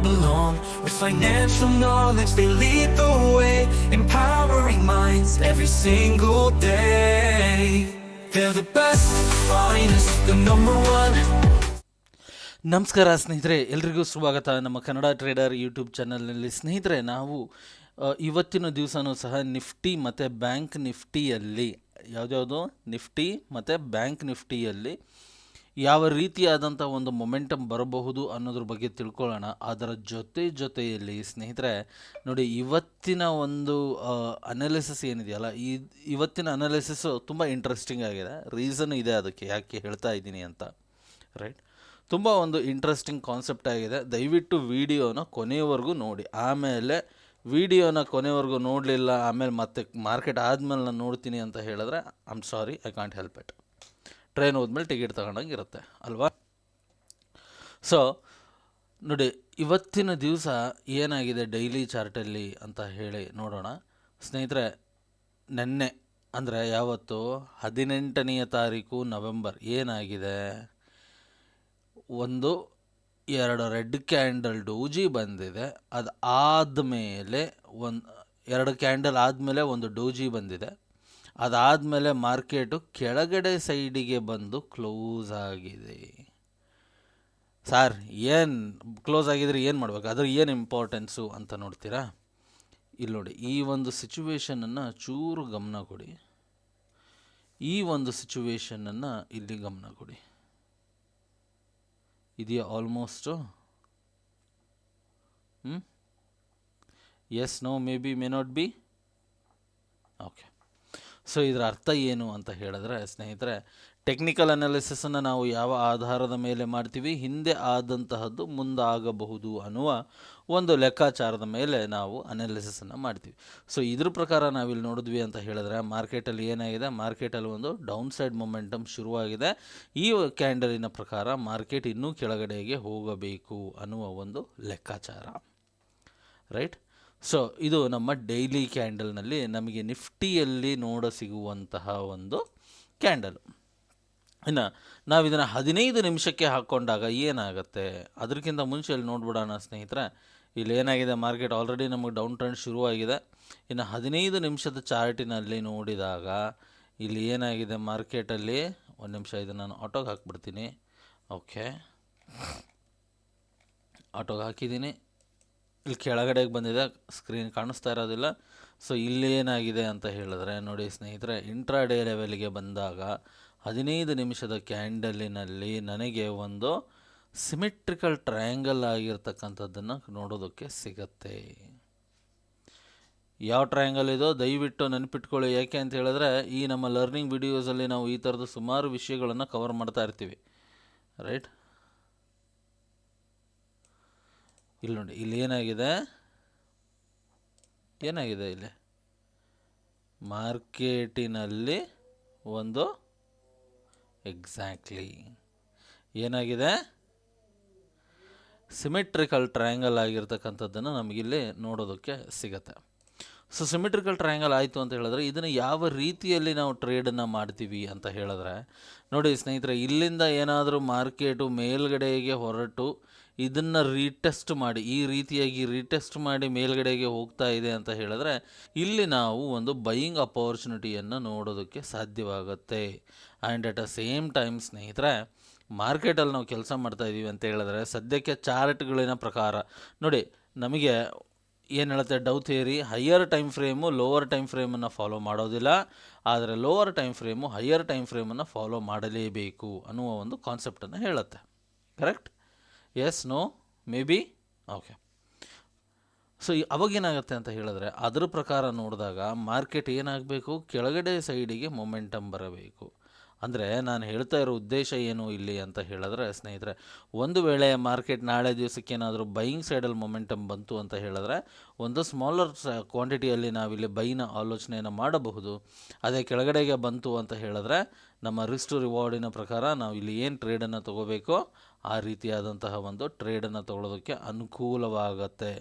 belong. With financial knowledge, they lead the way, empowering minds every single day. They're the best, finest, the number one. ನಮಸ್ಕಾರ ಸ್ನೇಹಿತರೆ ಎಲ್ರಿಗೂ ಸ್ವಾಗತ ನಮ್ಮ Kannada trader YouTube ಚಾನಲ್ನಲ್ಲಿ ಸ್ನೇಹಿತರೆ ನಾವು ಇವತ್ತಿನ ದಿವಸನೂ ಸಹ ನಿಫ್ಟಿ ಮತ್ತು ಬ್ಯಾಂಕ್ ನಿಫ್ಟಿಯಲ್ಲಿ ಯಾವುದ್ಯಾವುದು ನಿಫ್ಟಿ ಮತ್ತು ಬ್ಯಾಂಕ್ ನಿಫ್ಟಿಯಲ್ಲಿ ಯಾವ ರೀತಿಯಾದಂಥ ಒಂದು ಮೊಮೆಂಟಮ್ ಬರಬಹುದು ಅನ್ನೋದ್ರ ಬಗ್ಗೆ ತಿಳ್ಕೊಳ್ಳೋಣ. ಅದರ ಜೊತೆ ಜೊತೆಯಲ್ಲಿ ಸ್ನೇಹಿತರೆ, ನೋಡಿ ಇವತ್ತಿನ ಒಂದು ಅನಾಲಿಸಿಸ್ ಏನಿದೆಯಲ್ಲ, ಈ ಇವತ್ತಿನ ಅನಾಲಿಸಿಸು ತುಂಬ ಇಂಟ್ರೆಸ್ಟಿಂಗ್ ಆಗಿದೆ. ರೀಸನ್ ಇದೆ ಅದಕ್ಕೆ, ಯಾಕೆ ಹೇಳ್ತಾ ಇದ್ದೀನಿ ಅಂತ ರೈಟ್ ತುಂಬ ಒಂದು ಇಂಟ್ರೆಸ್ಟಿಂಗ್ ಕಾನ್ಸೆಪ್ಟ್ ಆಗಿದೆ. ದಯವಿಟ್ಟು ವಿಡಿಯೋನ ಕೊನೆಯವರೆಗೂ ನೋಡಿ. ಆಮೇಲೆ ವಿಡಿಯೋನ ಕೊನೆವರೆಗೂ ನೋಡಲಿಲ್ಲ, ಆಮೇಲೆ ಮತ್ತೆ ಮಾರ್ಕೆಟ್ ಆದಮೇಲೆ ನಾನು ನೋಡ್ತೀನಿ ಅಂತ ಹೇಳಿದ್ರೆ I am sorry I can't help it train ಹೋದ್ಮೇಲೆ ಟಿಕೆಟ್ ತಗೊಂಡಂಗೆ ಇರುತ್ತೆ, ಅಲ್ವಾ? ಸೊ ನೋಡಿ, ಇವತ್ತಿನ ದಿವಸ ಏನಾಗಿದೆ ಡೈಲಿ ಚಾರ್ಟಲ್ಲಿ ಅಂತ ಹೇಳಿ ನೋಡೋಣ. ಸ್ನೇಹಿತರೆ, ನೆನ್ನೆ, ಅಂದರೆ ಯಾವತ್ತು ಹದಿನೆಂಟನೆಯ ತಾರೀಕು ನವೆಂಬರ್ ಏನಾಗಿದೆ? ಒಂದು, ಎರಡು ರೆಡ್ ಕ್ಯಾಂಡಲ್ ಡೋಜಿ ಬಂದಿದೆ ಅದು ಆದಮೇಲೆ ಒಂದು, ಎರಡು ಕ್ಯಾಂಡಲ್ ಆದಮೇಲೆ ಒಂದು ಡೋಜಿ ಬಂದಿದೆ. ಅದಾದಮೇಲೆ ಮಾರ್ಕೆಟು ಕೆಳಗಡೆ ಸೈಡಿಗೆ ಬಂದು ಕ್ಲೋಸ್ ಆಗಿದೆ. ಸರ್, ಏನು ಕ್ಲೋಸ್ ಆಗಿದ್ರೆ ಏನು ಮಾಡ್ಬೇಕು? ಅದ್ರ ಏನು ಇಂಪಾರ್ಟೆನ್ಸು ಅಂತ ನೋಡ್ತೀರಾ? ಇಲ್ಲಿ ನೋಡಿ, ಈ ಒಂದು ಸಿಚುವೇಶನನ್ನು ಚೂರು ಗಮನ ಕೊಡಿ. ಈ ಒಂದು ಸಿಚುವೇಶನನ್ನು ಇಲ್ಲಿ ಗಮನ ಕೊಡಿ. ಇದೆಯಾ ಆಲ್ಮೋಸ್ಟು? ಹ್ಞೂ yes no may be may not be okay so ಇದರ ಅರ್ಥ ಏನು ಅಂತ ಹೇಳಿದ್ರೆ, ಸ್ನೇಹಿತರೆ ಟೆಕ್ನಿಕಲ್ ಅನಾಲಿಸಿಸನ್ನು ನಾವು ಯಾವ ಆಧಾರದ ಮೇಲೆ ಮಾಡ್ತೀವಿ, ಹಿಂದೆ ಆದಂತಹದ್ದು ಮುಂದಾಗಬಹುದು ಅನ್ನುವ ಒಂದು ಲೆಕ್ಕಾಚಾರದ ಮೇಲೆ ನಾವು ಅನಾಲಿಸಿಸನ್ನು ಮಾಡ್ತೀವಿ. ಸೊ ಇದ್ರ ಪ್ರಕಾರ ನಾವಿಲ್ಲಿ ನೋಡಿದ್ವಿ ಅಂತ ಹೇಳಿದ್ರೆ ಮಾರ್ಕೆಟಲ್ಲಿ ಏನಾಗಿದೆ ಮಾರ್ಕೆಟಲ್ಲಿ ಒಂದು ಡೌನ್ ಸೈಡ್ ಮೊಮೆಂಟಮ್ ಶುರುವಾಗಿದೆ. ಈ ಕ್ಯಾಂಡಲಿನ ಪ್ರಕಾರ ಮಾರ್ಕೆಟ್ ಇನ್ನೂ ಕೆಳಗಡೆಗೆ ಹೋಗಬೇಕು ಅನ್ನುವ ಒಂದು ಲೆಕ್ಕಾಚಾರ. ರೈಟ್ ಸೊ ಇದು ನಮ್ಮ ಡೈಲಿ ಕ್ಯಾಂಡಲ್ನಲ್ಲಿ ನಮಗೆ ನಿಫ್ಟಿಯಲ್ಲಿ ನೋಡ ಸಿಗುವಂತಹ ಒಂದು ಕ್ಯಾಂಡಲ್ ಇನ್ನು ನಾವು ಇದನ್ನು ಹದಿನೈದು ನಿಮಿಷಕ್ಕೆ ಹಾಕ್ಕೊಂಡಾಗ ಏನಾಗುತ್ತೆ? ಅದಕ್ಕಿಂತ ಮುಂಚೆ ಇಲ್ಲಿ ನೋಡ್ಬಿಡೋಣ ಸ್ನೇಹಿತರೆ. ಇಲ್ಲಿ ಏನಾಗಿದೆ? ಮಾರ್ಕೆಟ್ ಆಲ್ರೆಡಿ ನಮಗೆ ಡೌನ್ ಟ್ರೆಂಡ್ ಶುರುವಾಗಿದೆ. ಇನ್ನು ಹದಿನೈದು ನಿಮಿಷದ ಚಾರ್ಟಿನಲ್ಲಿ ನೋಡಿದಾಗ ಇಲ್ಲಿ ಏನಾಗಿದೆ ಮಾರ್ಕೆಟಲ್ಲಿ ಒಂದು ನಿಮಿಷ ಇದನ್ನು ನಾನು ಆಟೋಗೆ ಹಾಕ್ಬಿಡ್ತೀನಿ. ಓಕೆ ಆಟೋಗೆ ಹಾಕಿದ್ದೀನಿ. ಇಲ್ಲಿ ಕೆಳಗಡೆಗೆ ಬಂದಿದೆ ಸ್ಕ್ರೀನ್ ಕಾಣಿಸ್ತಾ ಇರೋದಿಲ್ಲ. ಸೊ ಇಲ್ಲಿ ಏನಾಗಿದೆ ಅಂತ ಹೇಳಿದ್ರೆ, ನೋಡಿ ಸ್ನೇಹಿತರೆ ಇಂಟ್ರಾಡೇ ಲೆವೆಲ್ಗೆ ಬಂದಾಗ ಹದಿನೈದು ನಿಮಿಷದ ಕ್ಯಾಂಡಲಿನಲ್ಲಿ ನನಗೆ ಒಂದು ಸಿಮೆಟ್ರಿಕಲ್ ಟ್ರಯಾಂಗಲ್ ಆಗಿರ್ತಕ್ಕಂಥದ್ದನ್ನು ನೋಡೋದಕ್ಕೆ ಸಿಗತ್ತೆ. ಯಾವ ಟ್ರಯಾಂಗಲ್ ಇದೋ? ದಯವಿಟ್ಟು ನೆನಪಿಟ್ಕೊಳ್ಳಿ. ಯಾಕೆ ಅಂತ ಹೇಳಿದ್ರೆ, ಈ ನಮ್ಮ ಲರ್ನಿಂಗ್ ವಿಡಿಯೋಸಲ್ಲಿ ನಾವು ಈ ಥರದ ಸುಮಾರು ವಿಷಯಗಳನ್ನು ಕವರ್ ಮಾಡ್ತಾ ಇರ್ತೀವಿ. ರೈಟ್ ಇಲ್ಲಿ ನೋಡಿ, ಇಲ್ಲಿ ಏನಾಗಿದೆ? ಏನಾಗಿದೆ ಇಲ್ಲಿ? ಮಾರ್ಕೆಟಿನಲ್ಲಿ ಒಂದು ಎಕ್ಸಾಕ್ಟ್ಲಿ ಏನಾಗಿದೆ? ಸಿಮೆಟ್ರಿಕಲ್ ಟ್ರಯಾಂಗಲ್ ಆಗಿರ್ತಕ್ಕಂಥದ್ದನ್ನು ನಮಗಿಲ್ಲಿ ನೋಡೋದಕ್ಕೆ ಸಿಗತ್ತೆ. ಸೊ ಸಿಮೆಟ್ರಿಕಲ್ ಟ್ರಯಾಂಗಲ್ ಆಯಿತು ಅಂತ ಹೇಳಿದ್ರೆ ಇದನ್ನು ಯಾವ ರೀತಿಯಲ್ಲಿ ನಾವು ಟ್ರೇಡನ್ನು ಮಾಡ್ತೀವಿ ಅಂತ ಹೇಳಿದ್ರೆ, ನೋಡಿ ಸ್ನೇಹಿತರೆ, ಇಲ್ಲಿಂದ ಏನಾದರೂ ಮಾರ್ಕೆಟು ಮೇಲ್ಗಡೆಗೆ ಹೊರಟು ಇದನ್ನು ರೀಟೆಸ್ಟ್ ಮಾಡಿ, ಈ ರೀತಿಯಾಗಿ ರೀಟೆಸ್ಟ್ ಮಾಡಿ ಮೇಲ್ಗಡೆಗೆ ಹೋಗ್ತಾ ಇದೆ ಅಂತ ಹೇಳಿದ್ರೆ, ಇಲ್ಲಿ ನಾವು ಒಂದು ಬೈಯಿಂಗ್ ಅಪಾರ್ಚುನಿಟಿಯನ್ನು ನೋಡೋದಕ್ಕೆ ಸಾಧ್ಯವಾಗುತ್ತೆ. And at a same time ಸ್ನೇಹಿತರೆ ಮಾರ್ಕೆಟಲ್ಲಿ ನಾವು ಕೆಲಸ ಮಾಡ್ತಾ ಇದ್ದೀವಿ ಅಂತ ಹೇಳಿದ್ರೆ, ಸದ್ಯಕ್ಕೆ ಚಾರ್ಟ್ಗಳಿನ ಪ್ರಕಾರ, ನೋಡಿ, ನಮಗೆ ಏನು ಹೇಳುತ್ತೆ Dow theory higher time frame lower time ಫ್ರೇಮನ್ನು follow ಮಾಡೋದಿಲ್ಲ. ಆದರೆ lower time frame higher time ಫ್ರೇಮನ್ನು follow ಮಾಡಲೇಬೇಕು ಅನ್ನುವ ಒಂದು ಕಾನ್ಸೆಪ್ಟನ್ನು ಹೇಳುತ್ತೆ. Correct yes no maybe okay so ಅವಾಗೇನಾಗುತ್ತೆ ಅಂತ ಹೇಳಿದ್ರೆ ಅದರ ಪ್ರಕಾರ ನೋಡಿದಾಗ ಮಾರ್ಕೆಟ್ ಏನಾಗಬೇಕು? ಕೆಳಗಡೆ ಸೈಡಿಗೆ ಮೊಮೆಂಟಮ್ ಬರಬೇಕು. ಅಂದರೆ ನಾನು ಹೇಳ್ತಾ ಇರೋ ಉದ್ದೇಶ ಏನು ಇಲ್ಲಿ ಅಂತ ಹೇಳಿದ್ರೆ ಸ್ನೇಹಿತರೆ ಒಂದು ವೇಳೆ ಮಾರ್ಕೆಟ್ ನಾಳೆ ದಿವಸಕ್ಕೆ ಏನಾದರೂ ಬೈಯಿಂಗ್ ಸೈಡಲ್ಲಿ ಮೊಮೆಂಟಮ್ ಬಂತು ಅಂತ ಹೇಳಿದ್ರೆ ಒಂದು ಸ್ಮಾಲರ್ ಕ್ವಾಂಟಿಟಿಯಲ್ಲಿ ನಾವಿಲ್ಲಿ ಬೈನ ಆಲೋಚನೆಯನ್ನು ಮಾಡಬಹುದು. ಅದೇ ಕೆಳಗಡೆಗೆ ಬಂತು ಅಂತ ಹೇಳಿದ್ರೆ ನಮ್ಮ ರಿಸ್ಟು ರಿವಾರ್ಡಿನ ಪ್ರಕಾರ ನಾವು ಇಲ್ಲಿ ಏನು ಟ್ರೇಡನ್ನು ತೊಗೋಬೇಕೋ ಆ ರೀತಿಯಾದಂತಹ ಒಂದು ಟ್ರೇಡನ್ನು ತೊಗೊಳೋದಕ್ಕೆ ಅನುಕೂಲವಾಗತ್ತೆ.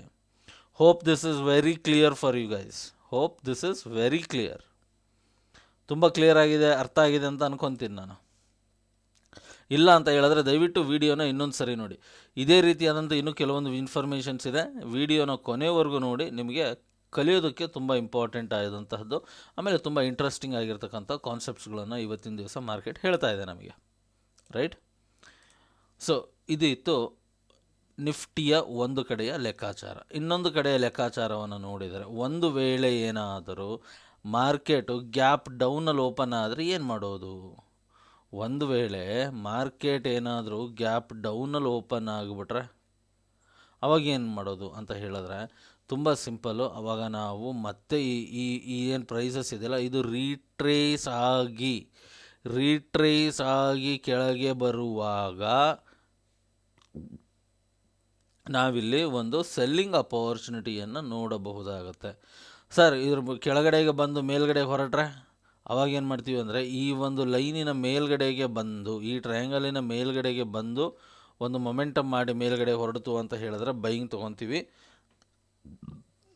Hope this is very clear for you guys hope this is very clear ತುಂಬ ಕ್ಲಿಯರ್ ಆಗಿದೆ, ಅರ್ಥ ಆಗಿದೆ ಅಂತ ಅನ್ಕೊತೀನಿ ನಾನು. ಇಲ್ಲ ಅಂತ ಹೇಳಿದ್ರೆ ದಯವಿಟ್ಟು ವೀಡಿಯೋನ ಇನ್ನೊಂದು ಸರಿ ನೋಡಿ. ಇದೇ ರೀತಿಯಾದಂಥ ಇನ್ನೂ ಕೆಲವೊಂದು ಇನ್ಫಾರ್ಮೇಷನ್ಸ್ ಇದೆ. ವಿಡಿಯೋನ ಕೊನೆವರೆಗೂ ನೋಡಿ, ನಿಮಗೆ ಕಲಿಯೋದಕ್ಕೆ ತುಂಬ ಇಂಪಾರ್ಟೆಂಟ್ ಆದಂತಹದ್ದು, ಆಮೇಲೆ ತುಂಬ ಇಂಟ್ರೆಸ್ಟಿಂಗ್ ಆಗಿರ್ತಕ್ಕಂಥ ಕಾನ್ಸೆಪ್ಟ್ಸ್ಗಳನ್ನು ಇವತ್ತಿನ ದಿವಸ ಮಾರ್ಕೆಟ್ ಹೇಳ್ತಾ ಇದೆ ನಮಗೆ. ರೈಟ್ ಸೊ ಇದು ಇತ್ತು ನಿಫ್ಟಿಯ ಒಂದು ಕಡೆಯ ಲೆಕ್ಕಾಚಾರ. ಇನ್ನೊಂದು ಕಡೆಯ ಲೆಕ್ಕಾಚಾರವನ್ನು ನೋಡಿದರೆ, ಒಂದು ವೇಳೆ ಏನಾದರೂ ಮಾರ್ಕೆಟು ಗ್ಯಾಪ್ ಡೌನಲ್ಲಿ ಓಪನ್ ಆದರೆ ಏನು ಮಾಡೋದು? ಒಂದು ವೇಳೆ ಮಾರ್ಕೆಟ್ ಏನಾದರೂ ಗ್ಯಾಪ್ ಡೌನಲ್ಲಿ ಓಪನ್ ಆಗಿಬಿಟ್ರೆ ಅವಾಗ ಏನು ಮಾಡೋದು ಅಂತ ಹೇಳಿದ್ರೆ, ತುಂಬ ಸಿಂಪಲ್ಲು, ಅವಾಗ ನಾವು ಮತ್ತೆ ಈ ಈ ಈ ಏನು ಪ್ರೈಸಸ್ ಇದೆಯಲ್ಲ, ಇದು ರೀಟ್ರೇಸ್ ಆಗಿ ರೀಟ್ರೇಸ್ ಆಗಿ ಕೆಳಗೆ ಬರುವಾಗ ನಾವಿಲ್ಲಿ ಒಂದು ಸೆಲ್ಲಿಂಗ್ ಅಪಾರ್ಚುನಿಟಿಯನ್ನು ನೋಡಬಹುದಾಗುತ್ತೆ. ಸರ್, ಇದ್ರ ಕೆಳಗಡೆಗೆ ಬಂದು ಮೇಲ್ಗಡೆ ಹೊರಟ್ರೆ ಅವಾಗ ಏನು ಮಾಡ್ತೀವಿ ಅಂದರೆ, ಈ ಒಂದು ಲೈನಿನ ಮೇಲ್ಗಡೆಗೆ ಬಂದು, ಈ ಟ್ರಯಾಂಗಲಿನ ಮೇಲ್ಗಡೆಗೆ ಬಂದು ಒಂದು ಮೊಮೆಂಟಮ್ ಮಾಡಿ ಮೇಲ್ಗಡೆ ಹೊರಡ್ತು ಅಂತ ಹೇಳಿದ್ರೆ ಬೈಯಿಂಗ್ ತೊಗೊತೀವಿ.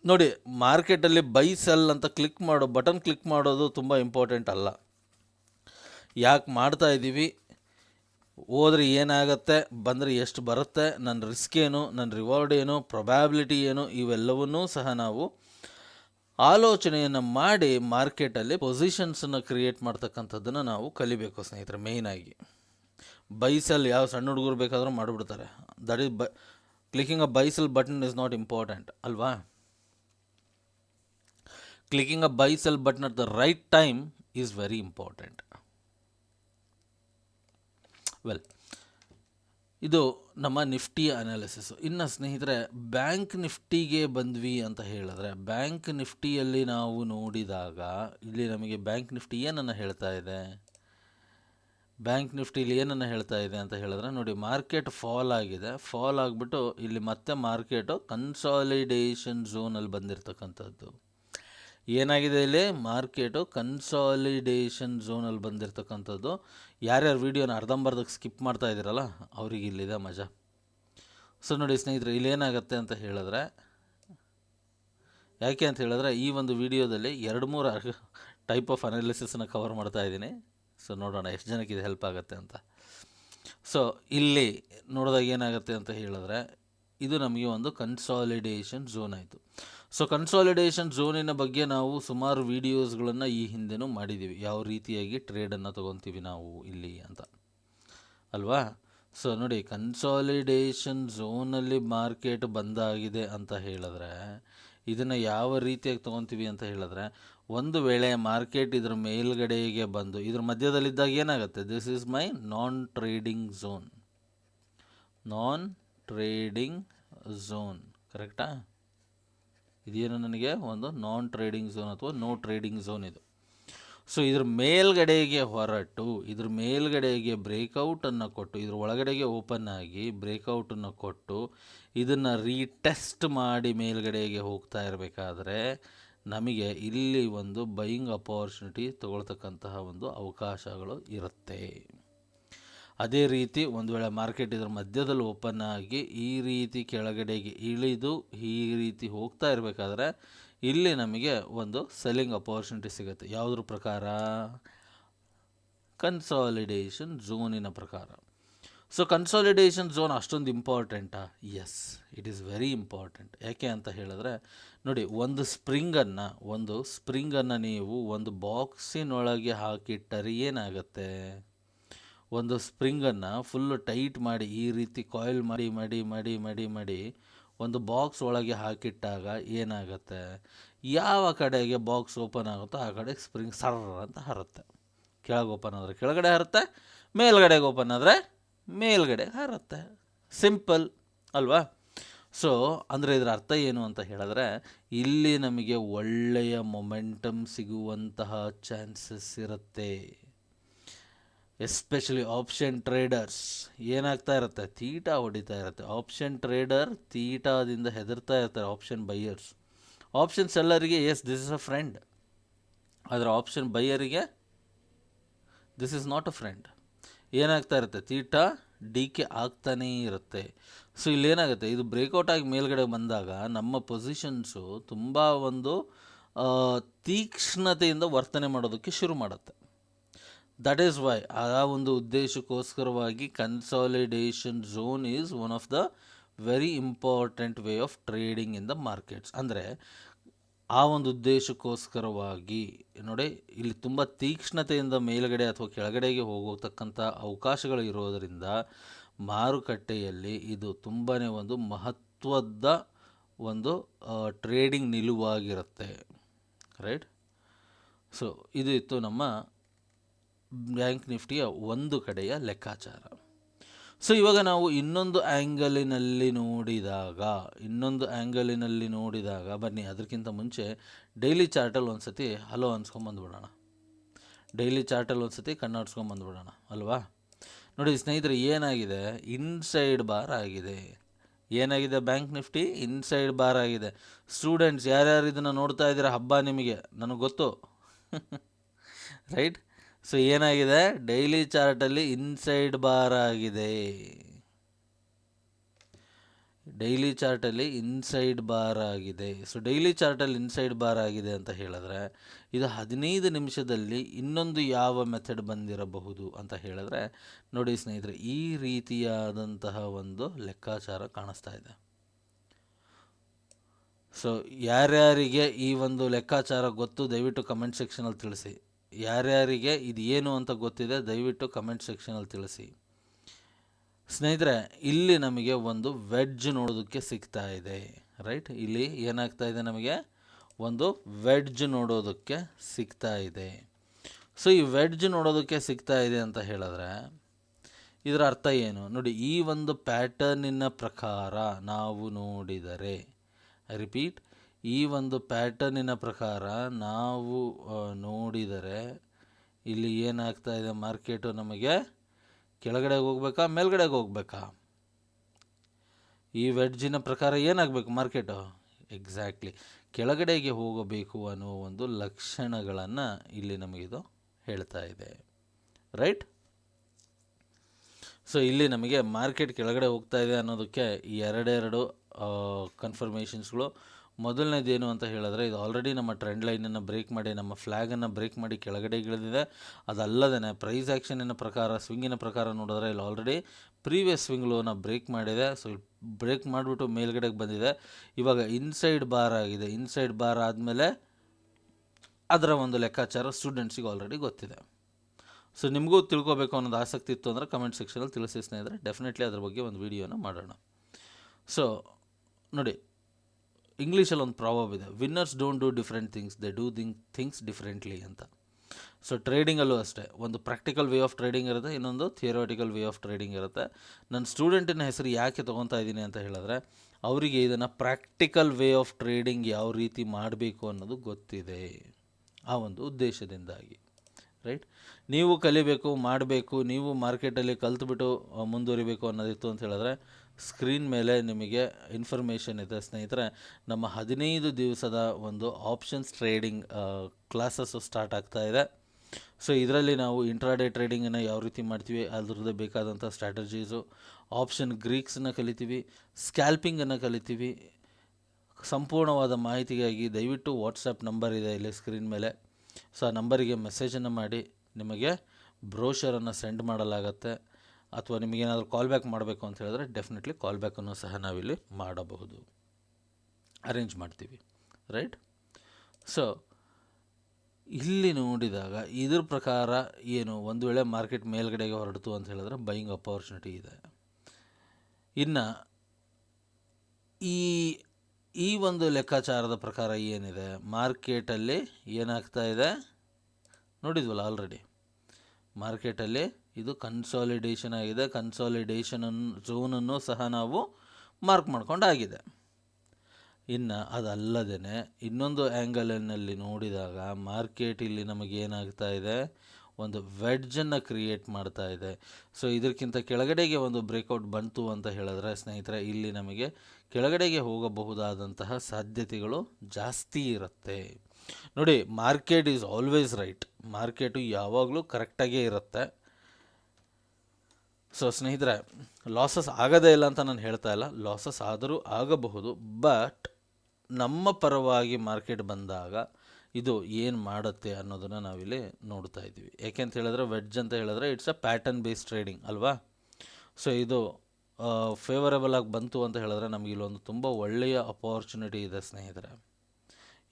ನೋಡಿ, ಮಾರ್ಕೆಟಲ್ಲಿ ಬೈ ಸೆಲ್ ಅಂತ ಕ್ಲಿಕ್ ಮಾಡೋ, ಬಟನ್ ಕ್ಲಿಕ್ ಮಾಡೋದು ತುಂಬ ಇಂಪಾರ್ಟೆಂಟ್ ಅಲ್ಲ. ಯಾಕೆ ಮಾಡ್ತಾ ಇದ್ದೀವಿ? ಹೋದ್ರೆ ಏನಾಗತ್ತೆ, ಬಂದರೆ ಎಷ್ಟು ಬರುತ್ತೆ ನನ್ನ ರಿಸ್ಕ್ ಏನು ನನ್ನ ರಿವಾರ್ಡ್ ಏನು ಪ್ರೊಬ್ಯಾಬಿಲಿಟಿ ಏನು, ಇವೆಲ್ಲವನ್ನೂ ಸಹ ನಾವು ಆಲೋಚನೆಯನ್ನು ಮಾಡಿ ಮಾರ್ಕೆಟಲ್ಲಿ ಪೊಸಿಷನ್ಸನ್ನು ಕ್ರಿಯೇಟ್ ಮಾಡ್ತಕ್ಕಂಥದ್ದನ್ನು ನಾವು ಕಲಿಬೇಕು ಸ್ನೇಹಿತರೆ ಮೇಯ್ನಾಗಿ ಬೈಸಲ್ಲಿ ಯಾವ ಸಣ್ಣ ಹುಡುಗರು ಬೇಕಾದರೂ ಮಾಡಿಬಿಡ್ತಾರೆ. ದಟ್ ಈಸ್ ಬ clicking a buy sell button is not important ಅಲ್ವಾ? Clicking a buy sell button at the right time is very important well ಇದು ನಮ್ಮ ನಿಫ್ಟಿ ಅನಾಲಿಸಿಸು ಇನ್ನು ಸ್ನೇಹಿತರೆ, ಬ್ಯಾಂಕ್ ನಿಫ್ಟಿಗೆ ಬಂದ್ವಿ ಅಂತ ಹೇಳಿದ್ರೆ, ಬ್ಯಾಂಕ್ ನಿಫ್ಟಿಯಲ್ಲಿ ನಾವು ನೋಡಿದಾಗ, ಇಲ್ಲಿ ನಮಗೆ ಬ್ಯಾಂಕ್ ನಿಫ್ಟಿ ಏನನ್ನು ಹೇಳ್ತಾ ಇದೆ? ಬ್ಯಾಂಕ್ ನಿಫ್ಟಿಲಿ ಏನನ್ನು ಹೇಳ್ತಾ ಇದೆ ಅಂತ ಹೇಳಿದ್ರೆ, ನೋಡಿ, ಮಾರ್ಕೆಟ್ ಫಾಲ್ ಆಗಿದೆ. ಫಾಲ್ ಆಗಿಬಿಟ್ಟು ಇಲ್ಲಿ ಮತ್ತೆ ಮಾರ್ಕೆಟು ಕನ್ಸಾಲಿಡೇಷನ್ ಝೋನಲ್ಲಿ ಬಂದಿರತಕ್ಕಂಥದ್ದು. ಏನಾಗಿದೆ ಇಲ್ಲಿ? ಮಾರ್ಕೆಟು ಕನ್ಸಾಲಿಡೇಷನ್ ಝೋನಲ್ಲಿ ಬಂದಿರತಕ್ಕಂಥದ್ದು. ಯಾರ್ಯಾರು ವೀಡಿಯೋನ ಅರ್ಧಂಬರ್ಧಕ್ಕೆ ಸ್ಕಿಪ್ ಮಾಡ್ತಾ ಇದ್ದೀರಲ್ಲ, ಅವ್ರಿಗೆ ಇಲ್ಲಿದೆ ಮಜಾ. ಸೊ ನೋಡಿ ಸ್ನೇಹಿತರೆ ಇಲ್ಲೇನಾಗತ್ತೆ ಅಂತ ಹೇಳಿದ್ರೆ, ಯಾಕೆ ಅಂತ ಹೇಳಿದ್ರೆ, ಈ ಒಂದು ವಿಡಿಯೋದಲ್ಲಿ ಎರಡು ಮೂರು ಟೈಪ್ ಆಫ್ ಅನಾಲಿಸಿಸನ್ನು ಕವರ್ ಮಾಡ್ತಾ ಇದ್ದೀನಿ. ಸೊ ನೋಡೋಣ ಎಷ್ಟು ಜನಕ್ಕೆ ಇದು ಹೆಲ್ಪ್ ಆಗುತ್ತೆ ಅಂತ. ಸೊ ಇಲ್ಲಿ ನೋಡಿದಾಗ ಏನಾಗುತ್ತೆ ಅಂತ ಹೇಳಿದ್ರೆ, ಇದು ನಮಗೆ ಒಂದು ಕನ್ಸಾಲಿಡೇಷನ್ ಝೋನ್ ಆಯಿತು. ಸೊ ಕನ್ಸಾಲಿಡೇಷನ್ ಝೋನಿನ ಬಗ್ಗೆ ನಾವು ಸುಮಾರು ವಿಡಿಯೋಸ್ಗಳನ್ನು ಈ ಹಿಂದೆನೂ ಮಾಡಿದ್ದೀವಿ ಯಾವ ರೀತಿಯಾಗಿ ಟ್ರೇಡನ್ನು ತೊಗೊತೀವಿ ನಾವು ಇಲ್ಲಿ ಅಂತ. ಅಲ್ವಾ? ಸೊ ನೋಡಿ ಕನ್ಸಾಲಿಡೇಷನ್ ಝೋನಲ್ಲಿ ಮಾರ್ಕೆಟ್ ಬಂದಾಗಿದೆ ಅಂತ ಹೇಳಿದ್ರೆ, ಇದನ್ನು ಯಾವ ರೀತಿಯಾಗಿ ತೊಗೊತೀವಿ ಅಂತ ಹೇಳಿದ್ರೆ, ಒಂದು ವೇಳೆ ಮಾರ್ಕೆಟ್ ಇದ್ರ ಮೇಲ್ಗಡೆಗೆ ಬಂದು, ಇದ್ರ ಮಧ್ಯದಲ್ಲಿದ್ದಾಗ ಏನಾಗುತ್ತೆ? This is my non trading zone non trading zone ಕರೆಕ್ಟಾ ಇದೇನು ನನಗೆ ಒಂದು ನಾನ್ ಟ್ರೇಡಿಂಗ್ ಝೋನ್ ಅಥವಾ ನೋ ಟ್ರೇಡಿಂಗ್ ಝೋನ್ ಇದು. ಸೊ ಇದ್ರ ಮೇಲ್ಗಡೆಗೆ ಹೊರಟು, ಇದ್ರ ಮೇಲ್ಗಡೆಗೆ ಬ್ರೇಕೌಟನ್ನು ಕೊಟ್ಟು, ಇದ್ರ ಒಳಗಡೆಗೆ ಓಪನ್ ಆಗಿ ಬ್ರೇಕೌಟನ್ನು ಕೊಟ್ಟು, ಇದನ್ನು ರೀಟೆಸ್ಟ್ ಮಾಡಿ ಮೇಲ್ಗಡೆಗೆ ಹೋಗ್ತಾ ಇರಬೇಕಾದ್ರೆ ನಮಗೆ ಇಲ್ಲಿ ಒಂದು ಬೈಯಿಂಗ್ ಅಪಾರ್ಚುನಿಟಿ ತಗೊಳ್ತಕ್ಕಂತಹ ಒಂದು ಅವಕಾಶಗಳು ಇರುತ್ತೆ. ಅದೇ ರೀತಿ ಒಂದು ವೇಳೆ ಮಾರ್ಕೆಟ್ ಇದರ ಮಧ್ಯದಲ್ಲಿ ಓಪನ್ ಆಗಿ ಈ ರೀತಿ ಕೆಳಗಡೆಗೆ ಇಳಿದು ಈ ರೀತಿ ಹೋಗ್ತಾ ಇರಬೇಕಾದ್ರೆ ಇಲ್ಲಿ ನಮಗೆ ಒಂದು ಸೆಲ್ಲಿಂಗ್ ಅಪಾರ್ಚುನಿಟಿ ಸಿಗುತ್ತೆ. ಯಾವುದ್ರ ಪ್ರಕಾರ? ಕನ್ಸಾಲಿಡೇಷನ್ ಝೋನಿನ ಪ್ರಕಾರ. ಸೊ ಕನ್ಸಾಲಿಡೇಷನ್ ಝೋನ್ ಅಷ್ಟೊಂದು ಇಂಪಾರ್ಟೆಂಟಾ yes it is very important ಯಾಕೆ ಅಂತ ಹೇಳಿದ್ರೆ, ನೋಡಿ, ಒಂದು ಸ್ಪ್ರಿಂಗನ್ನು ಒಂದು ಸ್ಪ್ರಿಂಗನ್ನು ನೀವು ಒಂದು ಬಾಕ್ಸಿನೊಳಗೆ ಹಾಕಿಟ್ಟರೆ ಏನಾಗುತ್ತೆ? ಒಂದು ಸ್ಪ್ರಿಂಗನ್ನು ಫುಲ್ಲು ಟೈಟ್ ಮಾಡಿ, ಈ ರೀತಿ ಕಾಯಿಲ್ ಮಾಡಿ ಮಾಡಿ ಮಾಡಿ ಮಾಡಿ ಮಾಡಿ ಒಂದು ಬಾಕ್ಸ್ ಒಳಗೆ ಹಾಕಿಟ್ಟಾಗ ಏನಾಗುತ್ತೆ? ಯಾವ ಕಡೆಗೆ ಬಾಕ್ಸ್ ಓಪನ್ ಆಗುತ್ತೋ ಆ ಕಡೆಗೆ ಸ್ಪ್ರಿಂಗ್ ಸರ್ರ ಅಂತ ಹರುತ್ತೆ. ಕೆಳಗೆ ಓಪನ್ ಆದರೆ ಕೆಳಗಡೆ ಹರುತ್ತೆ, ಮೇಲ್ಗಡೆಗೆ ಓಪನ್ ಆದರೆ ಮೇಲ್ಗಡೆ ಹರುತ್ತೆ. ಸಿಂಪಲ್ ಅಲ್ವಾ? ಸೊ ಅಂದರೆ ಇದರ ಅರ್ಥ ಏನು ಅಂತ ಹೇಳಿದ್ರೆ, ಇಲ್ಲಿ ನಮಗೆ ಒಳ್ಳೆಯ ಮೊಮೆಂಟಮ್ ಸಿಗುವಂತಹ ಚಾನ್ಸಸ್ ಇರುತ್ತೆ. ಎಸ್ಪೆಷಲಿ ಆಪ್ಷನ್ ಟ್ರೇಡರ್ಸ್ ಏನಾಗ್ತಾ ಇರುತ್ತೆ? ತೀಟಾ ಹೊಡಿತಾ ಇರುತ್ತೆ. ಆಪ್ಷನ್ ಟ್ರೇಡರ್ ತೀಟಾದಿಂದ ಹೆದರ್ತಾ ಇರ್ತಾರೆ option buyers option ಸೆಲ್ಲರಿಗೆ yes this is a friend ಆದರೆ option ಬೈಯರಿಗೆ this is not a friend ಏನಾಗ್ತಾ ಇರುತ್ತೆ? ತೀಟಾ ಡಿ ಕೆ ಆಗ್ತಾನೇ ಇರುತ್ತೆ. ಸೊ ಇಲ್ಲೇನಾಗುತ್ತೆ? ಇದು ಬ್ರೇಕೌಟ್ ಆಗಿ ಮೇಲ್ಗಡೆ ಬಂದಾಗ ನಮ್ಮ ಪೊಸಿಷನ್ಸು ತುಂಬ ಒಂದು ತೀಕ್ಷ್ಣತೆಯಿಂದ ವರ್ತನೆ ಮಾಡೋದಕ್ಕೆ ಶುರು ಮಾಡುತ್ತೆ. ದಟ್ ಈಸ್ ವೈ ಆ ಒಂದು ಉದ್ದೇಶಕ್ಕೋಸ್ಕರವಾಗಿ consolidation zone is one of the very important way of trading in the markets ಅಂದರೆ, ಆ ಒಂದು ಉದ್ದೇಶಕ್ಕೋಸ್ಕರವಾಗಿ, ನೋಡಿ, ಇಲ್ಲಿ ತುಂಬ ತೀಕ್ಷ್ಣತೆಯಿಂದ ಮೇಲುಗಡೆ ಅಥವಾ ಕೆಳಗಡೆಗೆ ಹೋಗತಕ್ಕಂಥ ಅವಕಾಶಗಳು ಇರೋದರಿಂದ ಮಾರುಕಟ್ಟೆಯಲ್ಲಿ ಇದು ತುಂಬಾ ಒಂದು ಮಹತ್ವದ ಒಂದು ಟ್ರೇಡಿಂಗ್ ನಿಲುವಾಗಿರುತ್ತೆ. ರೈಟ್ ಸೊ ಇದು ಇತ್ತು ನಮ್ಮ ಬ್ಯಾಂಕ್ ನಿಫ್ಟಿಯ ಒಂದು ಕಡೆಯ ಲೆಕ್ಕಾಚಾರ. ಸೊ ಇವಾಗ ನಾವು ಇನ್ನೊಂದು ಆ್ಯಂಗಲಿನಲ್ಲಿ ನೋಡಿದಾಗ, ಇನ್ನೊಂದು ಆ್ಯಂಗಲಿನಲ್ಲಿ ನೋಡಿದಾಗ, ಬನ್ನಿ ಅದಕ್ಕಿಂತ ಮುಂಚೆ ಡೈಲಿ ಚಾರ್ಟಲ್ಲಿ ಒಂದು ಸತಿ ಹಲೋ ಅನ್ಸ್ಕೊಂಬಂದ್ಬಿಡೋಣ. ಡೈಲಿ ಚಾರ್ಟಲ್ಲಿ ಒಂದು ಸತಿ ಕಣ್ಣಾಡ್ಸ್ಕೊಂಬಂದ್ಬಿಡೋಣ ಅಲ್ವಾ? ನೋಡಿ ಸ್ನೇಹಿತರೆ, ಏನಾಗಿದೆ? ಇನ್ಸೈಡ್ ಬಾರ್ ಆಗಿದೆ. ಏನಾಗಿದೆ ಬ್ಯಾಂಕ್ ನಿಫ್ಟಿ? ಇನ್ಸೈಡ್ ಬಾರ್ ಆಗಿದೆ. ಸ್ಟೂಡೆಂಟ್ಸ್, ಯಾರ್ಯಾರು ಇದನ್ನು ನೋಡ್ತಾ ಇದ್ದೀರಾ? ಹಬ್ಬ ನಿಮಗೆ, ನನಗೆ ಗೊತ್ತು. ರೈಟ್? ಸೊ ಏನಾಗಿದೆ? ಡೈಲಿ ಚಾರ್ಟಲ್ಲಿ ಇನ್ಸೈಡ್ ಬಾರ್ ಆಗಿದೆ. ಡೈಲಿ ಚಾರ್ಟಲ್ಲಿ ಇನ್ಸೈಡ್ ಬಾರ್ ಆಗಿದೆ. ಸೊ ಡೈಲಿ ಚಾರ್ಟಲ್ಲಿ ಇನ್ಸೈಡ್ ಬಾರ್ ಆಗಿದೆ ಅಂತ ಹೇಳಿದ್ರೆ, ಇದು ಹದಿನೈದು ನಿಮಿಷದಲ್ಲಿ ಇನ್ನೊಂದು ಯಾವ ಮೆಥಡ್ ಬಂದಿರಬಹುದು ಅಂತ ಹೇಳಿದ್ರೆ, ನೋಡಿ ಸ್ನೇಹಿತರೆ, ಈ ರೀತಿಯಾದಂತಹ ಒಂದು ಲೆಕ್ಕಾಚಾರ ಕಾಣಿಸ್ತಾ ಇದೆ. ಸೊ ಯಾರ್ಯಾರಿಗೆ ಈ ಒಂದು ಲೆಕ್ಕಾಚಾರ ಗೊತ್ತು, ದಯವಿಟ್ಟು ಕಮೆಂಟ್ ಸೆಕ್ಷನಲ್ಲಿ ತಿಳಿಸಿ. ಯಾರ್ಯಾರಿಗೆ ಇದು ಏನು ಅಂತ ಗೊತ್ತಿದೆ, ದಯವಿಟ್ಟು ಕಮೆಂಟ್ ಸೆಕ್ಷನಲ್ಲಿ ತಿಳಿಸಿ. ಸ್ನೇಹಿತರೆ, ಇಲ್ಲಿ ನಮಗೆ ಒಂದು ವೆಡ್ಜ್ ನೋಡೋದಕ್ಕೆ ಸಿಗ್ತಾ ಇದೆ ರೈಟ್ ಇಲ್ಲಿ ಏನಾಗ್ತಾ ಇದೆ ನಮಗೆ? ಒಂದು ವೆಡ್ಜ್ ನೋಡೋದಕ್ಕೆ ಸಿಗ್ತಾ ಇದೆ. ಸೊ ಈ ವೆಡ್ಜ್ ನೋಡೋದಕ್ಕೆ ಸಿಗ್ತಾ ಇದೆ ಅಂತ ಹೇಳಿದ್ರೆ, ಇದರ ಅರ್ಥ ಏನು? ನೋಡಿ, ಈ ಒಂದು ಪ್ಯಾಟರ್ನಿನ ಪ್ರಕಾರ ನಾವು ನೋಡಿದರೆ ರಿಪೀಟ್ ಈ ಒಂದು ಪ್ಯಾಟರ್ನಿನ ಪ್ರಕಾರ ನಾವು ನೋಡಿದರೆ ಇಲ್ಲಿ ಏನಾಗ್ತಾ ಇದೆ, ಮಾರ್ಕೆಟು ನಮಗೆ ಕೆಳಗಡೆ ಹೋಗ್ಬೇಕಾ ಮೇಲ್ಗಡೆಗೆ ಹೋಗ್ಬೇಕಾ? ಈ ವೆಡ್ಜಿನ ಪ್ರಕಾರ ಏನಾಗಬೇಕು ಮಾರ್ಕೆಟು? ಎಕ್ಸಾಕ್ಟ್ಲಿ ಕೆಳಗಡೆಗೆ ಹೋಗಬೇಕು ಅನ್ನೋ ಒಂದು ಲಕ್ಷಣಗಳನ್ನು ಇಲ್ಲಿ ನಮಗಿದು ಹೇಳ್ತಾ ಇದೆ. ರೈಟ್? ಸೊ, ಇಲ್ಲಿ ನಮಗೆ ಮಾರ್ಕೆಟ್ ಕೆಳಗಡೆ ಹೋಗ್ತಾ ಇದೆ ಅನ್ನೋದಕ್ಕೆ ಎರಡೆರಡು ಕನ್ಫರ್ಮೇಷನ್ಸ್ಗಳು ಮೊದಲನೇದೇನು ಅಂತ ಹೇಳಿದ್ರೆ, ಇದು ಆಲ್ರೆಡಿ ನಮ್ಮ ಟ್ರೆಂಡ್ ಲೈನನ್ನು ಬ್ರೇಕ್ ಮಾಡಿ, ನಮ್ಮ ಫ್ಲ್ಯಾಗನ್ನು ಬ್ರೇಕ್ ಮಾಡಿ ಕೆಳಗಡೆ ಇಳಿದಿದೆ. ಅದಲ್ಲದೇ ಪ್ರೈಸ್ ಆ್ಯಕ್ಷನಿನ ಪ್ರಕಾರ ಸ್ವಿಂಗಿನ ಪ್ರಕಾರ ನೋಡಿದ್ರೆ, ಇಲ್ಲಿ ಆಲ್ರೆಡಿ ಪ್ರೀವಿಯಸ್ ಸ್ವಿಂಗ್ ಲೋನ ಬ್ರೇಕ್ ಮಾಡಿದೆ. ಸೊ ಬ್ರೇಕ್ ಮಾಡಿಬಿಟ್ಟು ಮೇಲ್ಗಡೆಗೆ ಬಂದಿದೆ. ಇವಾಗ ಇನ್ಸೈಡ್ ಬಾರ್ ಆಗಿದೆ. ಇನ್ಸೈಡ್ ಬಾರ್ ಆದಮೇಲೆ ಅದರ ಒಂದು ಲೆಕ್ಕಾಚಾರ ಸ್ಟೂಡೆಂಟ್ಸಿಗೆ ಆಲ್ರೆಡಿ ಗೊತ್ತಿದೆ. ಸೊ ನಿಮಗೂ ತಿಳ್ಕೊಬೇಕು ಅನ್ನೋದು ಆಸಕ್ತಿ ಇತ್ತು ಅಂದರೆ ಕಮೆಂಟ್ ಸೆಕ್ಷನಲ್ಲಿ ತಿಳಿಸಿ ಸ್ನೇಹಿತರೆ. ಡೆಫಿನೆಟ್ಲಿ ಅದ್ರ ಬಗ್ಗೆ ಒಂದು ವಿಡಿಯೋನ ಮಾಡೋಣ. ಸೊ ನೋಡಿ ಇಂಗ್ಲೀಷಲ್ಲಿ ಒಂದು ಪ್ರಾಬಬ್ ಇದೆ. Winners don't do different things they do thing things differently ಅಂತ. ಸೊ ಟ್ರೇಡಿಂಗಲ್ಲೂ ಅಷ್ಟೇ. ಒಂದು ಪ್ರಾಕ್ಟಿಕಲ್ ವೇ ಆಫ್ ಟ್ರೇಡಿಂಗ್ ಇರುತ್ತೆ, ಇನ್ನೊಂದು ಥಿಯರಾಟಿಕಲ್ ವೇ ಆಫ್ ಟ್ರೇಡಿಂಗ್ ಇರುತ್ತೆ. ನನ್ನ ಸ್ಟೂಡೆಂಟಿನ ಹೆಸರು ಯಾಕೆ ತೊಗೊತಾ ಇದ್ದೀನಿ ಅಂತ ಹೇಳಿದ್ರೆ, ಅವರಿಗೆ ಇದನ್ನು ಪ್ರಾಕ್ಟಿಕಲ್ ವೇ ಆಫ್ ಟ್ರೇಡಿಂಗ್ ಯಾವ ರೀತಿ ಮಾಡಬೇಕು ಅನ್ನೋದು ಗೊತ್ತಿದೆ. ಆ ಒಂದು ಉದ್ದೇಶದಿಂದಾಗಿ. ರೈಟ್ ನೀವು ಕಲಿಬೇಕು, ಮಾಡಬೇಕು, ನೀವು ಮಾರ್ಕೆಟಲ್ಲಿ ಕಲ್ತುಬಿಟ್ಟು ಮುಂದುವರಿಬೇಕು ಅನ್ನೋದಿತ್ತು ಅಂತ ಹೇಳಿದ್ರೆ ಸ್ಕ್ರೀನ್ ಮೇಲೆ ನಿಮಗೆ ಇನ್ಫಾರ್ಮೇಷನ್ ಇದೆ. ಸ್ನೇಹಿತರೆ, ನಮ್ಮ ಹದಿನೈದು ದಿವಸದ ಒಂದು ಆಪ್ಷನ್ಸ್ ಟ್ರೇಡಿಂಗ್ ಕ್ಲಾಸಸ್ಸು ಸ್ಟಾರ್ಟ್ ಆಗ್ತಾ ಇದೆ. ಸೊ ಇದರಲ್ಲಿ ನಾವು ಇಂಟ್ರಾಡೇ ಟ್ರೇಡಿಂಗನ್ನು ಯಾವ ರೀತಿ ಮಾಡ್ತೀವಿ, ಅದ್ರದ್ದು ಬೇಕಾದಂಥ ಸ್ಟ್ರಾಟಜೀಸು ಆಪ್ಷನ್ ಗ್ರೀಕ್ಸನ್ನ ಕಲಿತೀವಿ ಸ್ಕ್ಯಾಲ್ಪಿಂಗನ್ನು ಕಲಿತೀವಿ. ಸಂಪೂರ್ಣವಾದ ಮಾಹಿತಿಗಾಗಿ ದಯವಿಟ್ಟು ವಾಟ್ಸಪ್ ನಂಬರ್ ಇದೆ ಇಲ್ಲಿ ಸ್ಕ್ರೀನ್ ಮೇಲೆ. ಸೊ ಆ ನಂಬರಿಗೆ ಮೆಸೇಜನ್ನು ಮಾಡಿ, ನಿಮಗೆ ಬ್ರೋಷರನ್ನು ಸೆಂಡ್ ಮಾಡಲಾಗತ್ತೆ. ಅಥವಾ ನಿಮಗೇನಾದರೂ ಕಾಲ್ ಬ್ಯಾಕ್ ಮಾಡಬೇಕು ಅಂತ ಹೇಳಿದ್ರೆ ಡೆಫಿನೆಟ್ಲಿ ಕಾಲ್ ಬ್ಯಾಕನ್ನು ಸಹ ನಾವಿಲ್ಲಿ ಮಾಡಬಹುದು. ಅರೇಂಜ್ ಮಾಡ್ತೀವಿ. ರೈಟ್ ಸೊ ಇಲ್ಲಿ ನೋಡಿದಾಗ ಇದ್ರ ಪ್ರಕಾರ ಏನು ಒಂದು ವೇಳೆ ಮಾರ್ಕೆಟ್ ಮೇಲ್ಗಡೆಗೆ ಹೊರಡ್ತು ಅಂತ ಹೇಳಿದ್ರೆ ಬೈಯಿಂಗ್ ಅಪಾರ್ಚುನಿಟಿ ಇದೆ. ಇನ್ನು ಈ ಈ ಒಂದು ಲೆಕ್ಕಾಚಾರದ ಪ್ರಕಾರ ಏನಿದೆ? ಮಾರ್ಕೆಟಲ್ಲಿ ಏನಾಗ್ತಾ ಇದೆ? ನೋಡಿದ್ವಲ್ಲ ಆಲ್ರೆಡಿ ಮಾರ್ಕೆಟಲ್ಲಿ ಇದು ಕನ್ಸಾಲಿಡೇಷನ್ ಆಗಿದೆ. ಕನ್ಸಾಲಿಡೇಷನ್ ಝೋನನ್ನು ಸಹ ನಾವು ಮಾರ್ಕ್ ಮಾಡ್ಕೊಂಡಾಗಿದೆ. ಇನ್ನು ಅದಲ್ಲದೇ ಇನ್ನೊಂದು ಆ್ಯಂಗಲಿನಲ್ಲಿ ನೋಡಿದಾಗ ಮಾರ್ಕೆಟ್ ಇಲ್ಲಿ ನಮಗೆ ಏನಾಗ್ತಾ ಇದೆ? ಒಂದು ವೆಡ್ಜನ್ನು ಕ್ರಿಯೇಟ್ ಮಾಡ್ತಾ ಇದೆ. ಸೊ ಇದಕ್ಕಿಂತ ಕೆಳಗಡೆಗೆ ಒಂದು ಬ್ರೇಕೌಟ್ ಬಂತು ಅಂತ ಹೇಳಿದ್ರೆ ಸ್ನೇಹಿತರೆ, ಇಲ್ಲಿ ನಮಗೆ ಕೆಳಗಡೆಗೆ ಹೋಗಬಹುದಾದಂತಹ ಸಾಧ್ಯತೆಗಳು ಜಾಸ್ತಿ ಇರುತ್ತೆ. ನೋಡಿ market is always right market ಯಾವಾಗಲೂ ಕರೆಕ್ಟಾಗೇ ಇರುತ್ತೆ. ಸೊ ಸ್ನೇಹಿತರೆ ಲಾಸಸ್ ಆಗೋದೇ ಇಲ್ಲ ಅಂತ ನಾನು ಹೇಳ್ತಾ ಇಲ್ಲ. ಲಾಸಸ್ ಆದರೂ ಆಗಬಹುದು ಬಟ್ ನಮ್ಮ ಪರವಾಗಿ ಮಾರ್ಕೆಟ್ ಬಂದಾಗ ಇದು ಏನು ಮಾಡುತ್ತೆ ಅನ್ನೋದನ್ನು ನಾವಿಲ್ಲಿ ನೋಡ್ತಾ ಇದ್ದೀವಿ. ಯಾಕೆ ಅಂತ ಹೇಳಿದ್ರೆ ವೆಡ್ಜ್ ಅಂತ ಹೇಳಿದ್ರೆ it's a pattern based trading ಅಲ್ವಾ? ಸೊ ಇದು ಫೇವರೇಬಲ್ ಆಗಿ ಬಂತು ಅಂತ ಹೇಳಿದ್ರೆ ನಮಗೆ ಇಲ್ಲೊಂದು ತುಂಬ ಒಳ್ಳೆಯ ಅಪಾರ್ಚುನಿಟಿ ಇದೆ ಸ್ನೇಹಿತರೆ.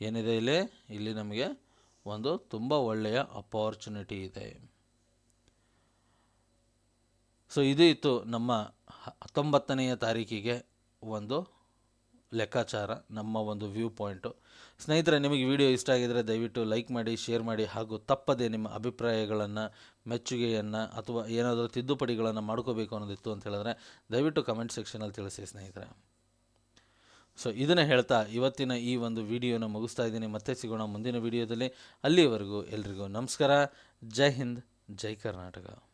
ಏನಿದೆ ಇಲ್ಲಿ? ಇಲ್ಲಿ ನಮಗೆ ಒಂದು ತುಂಬ ಒಳ್ಳೆಯ ಅಪಾರ್ಚುನಿಟಿ ಇದೆ. ಸೊ ಇದು ಇತ್ತು ನಮ್ಮ ಹತ್ತೊಂಬತ್ತನೆಯ ತಾರೀಕಿಗೆ ಒಂದು ಲೆಕ್ಕಾಚಾರ, ನಮ್ಮ ಒಂದು ವ್ಯೂ ಪಾಯಿಂಟು ಸ್ನೇಹಿತರೆ, ನಿಮಗೆ ವಿಡಿಯೋ ಇಷ್ಟ ಆಗಿದರೆ ದಯವಿಟ್ಟು ಲೈಕ್ ಮಾಡಿ ಶೇರ್ ಮಾಡಿ ಹಾಗೂ ತಪ್ಪದೆ ನಿಮ್ಮ ಅಭಿಪ್ರಾಯಗಳನ್ನು, ಮೆಚ್ಚುಗೆಯನ್ನು ಅಥವಾ ಏನಾದರೂ ತಿದ್ದುಪಡಿಗಳನ್ನು ಮಾಡ್ಕೋಬೇಕು ಅನ್ನೋದಿತ್ತು ಅಂತ ಹೇಳಿದ್ರೆ ದಯವಿಟ್ಟು ಕಮೆಂಟ್ ಸೆಕ್ಷನಲ್ಲಿ ತಿಳಿಸಿ ಸ್ನೇಹಿತರೆ. ಸೊ ಇದನ್ನು ಹೇಳ್ತಾ ಇವತ್ತಿನ ಈ ಒಂದು ವಿಡಿಯೋನ ಮುಗಿಸ್ತಾ ಇದ್ದೀನಿ. ಮತ್ತೆ ಸಿಗೋಣ ಮುಂದಿನ ವಿಡಿಯೋದಲ್ಲಿ ಅಲ್ಲಿವರೆಗೂ ಎಲ್ರಿಗೂ ನಮಸ್ಕಾರ. ಜೈ ಹಿಂದ್, ಜೈ ಕರ್ನಾಟಕ.